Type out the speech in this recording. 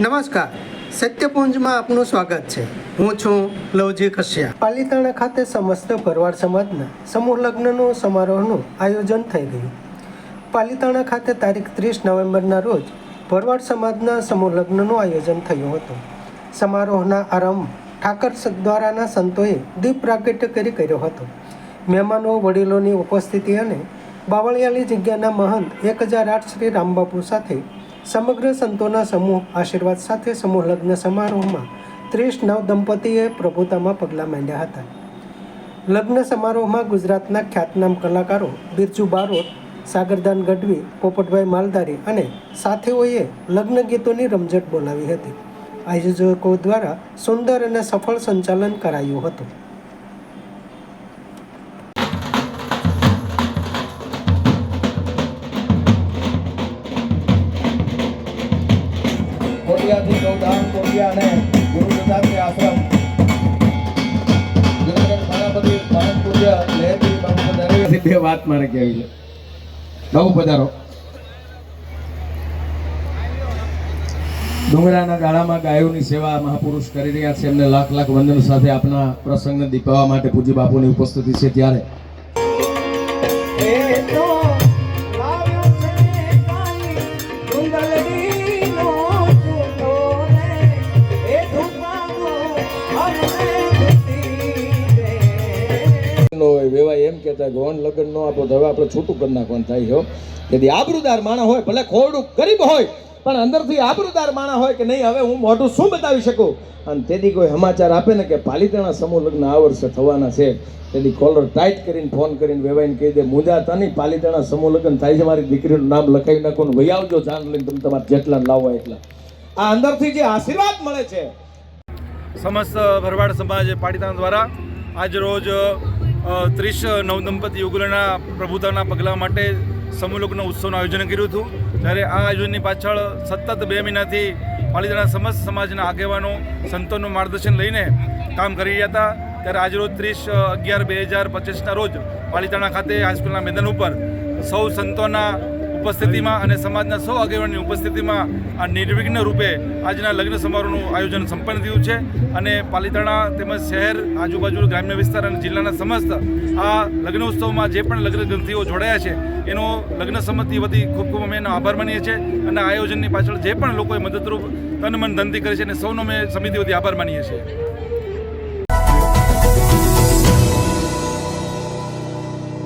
નમસ્કાર. સત્યપુંજમાં આપનું સ્વાગત છે. હું છું લવજી કશ્યા પાલિતાણા ખાતે સમસ્ત ભરવાડ સમાજના સમૂહ લગ્નનું સમારોહનું આયોજન થઈ ગયું. પાલિતાણા ખાતે તારીખ ત્રીસ નવેમ્બરના રોજ ભરવાડ સમાજના સમૂહ લગ્નનું આયોજન થયું હતું. સમારોહના આરંભ ઠાકર દ્વારાના સંતોએ દીપ પ્રાગટ્ય કરી કર્યો હતો. મહેમાનો, વડીલોની ઉપસ્થિતિ અને બાવળિયાલી જગ્યાના મહંત એક હજાર આઠ શ્રી રામબાપુ સાથે સમગ્ર સંતોના સમૂહ આશીર્વાદ સાથે સમૂહ લગ્ન સમારોહમાં ત્રીસ નવ દંપતીએ પ્રભુતામાં પગલાં માંડ્યા હતા. લગ્ન સમારોહમાં ગુજરાતના ખ્યાતનામ કલાકારો બિરજુ બારોટ, સાગરદાન ગઢવી, પોપટભાઈ માલધારી અને સાથીઓએ લગ્ન ગીતોની રમઝટ બોલાવી હતી. આયોજકો દ્વારા સુંદર અને સફળ સંચાલન કરાયું હતું. પધારો. ડુંગરાના ગાળામાં ગાયોની સેવા મહાપુરુષ કરી રહ્યા છે. એમને લાખ લાખ વંદન સાથે આપના પ્રસંગને દીપાવવા માટે પૂજ્ય બાપુની ઉપસ્થિતિ છે. ત્યારે નો વેવાય એમ કહેતા ગોન લગ્ન નો આપો તો હવે આપણે છૂટું કરી નાખવાનું થાય છે તેથી આબરૂદાર માણસ હોય, ભલે ખોરડું ગરીબ હોય, પણ અંદરથી આબરૂદાર માણસ હોય કે નહીં, હવે હું મોઢું શું બતાવી શકું? અને તેથી કોઈ સમાચાર આપે ને કે પાલિતાણા સમૂહ લગ્ન આ વર્ષે થવાના છે. તેથી કોલર ટાઈટ કરીને ફોન કરીને વેવાઈને કહી દે મુંજા તાની પાલિતાણા સમૂહ લગ્ન થાય છે, મારી દીકરીનું નામ લખાવી નાખો ને વહી આવજો, જાન લઈને તમે તમારે જેટલા લાવવા એટલા. આ અંદરથી જે આશીર્વાદ મળે છે. સમસ્ત ભરવાડ સમાજ પાટીદાન દ્વારા આજ રોજ ત્રીસ નવદંપતિ યુગલના પ્રભુતાના પગલાં માટે સમૂહ ઉત્સવનું આયોજન કર્યું હતું. ત્યારે આ આયોજનની પાછળ સતત બે મહિનાથી પાલિતાના સમસ્ત સમાજના આગેવાનો, સંતોનું માર્ગદર્શન લઈને કામ કરી રહ્યા હતા. ત્યારે આજરોજ ત્રીસ અગિયાર બે હજાર પચીસના રોજ પાલિતાણા ખાતે હાઈસ્કૂલના મેદાન ઉપર સૌ સંતોના ઉપસ્થિતિમાં અને સમાજના સૌ આગેવાનની ઉપસ્થિતિમાં આ નિર્વિઘ્ન રૂપે આજના લગ્ન સમારોહનું આયોજન સંપન્ન થયું છે અને પાલિતાણા તેમજ શહેર, આજુબાજુ ગ્રામ્ય વિસ્તાર અને જિલ્લાના સમસ્ત આ લગ્ન ઉત્સવમાં જે પણ લગ્ન ગ્રંથિઓ જોડાયા છે, એનો લગ્ન સંમતિ વતી ખૂબ ખૂબ અમે એનો આભાર માનીએ છીએ અને આયોજનની પાછળ જે પણ લોકોએ મદદરૂપ તન મન ધનથી કરી છે અને સૌનો અમે સમિતિ વતી આભાર માનીએ છીએ.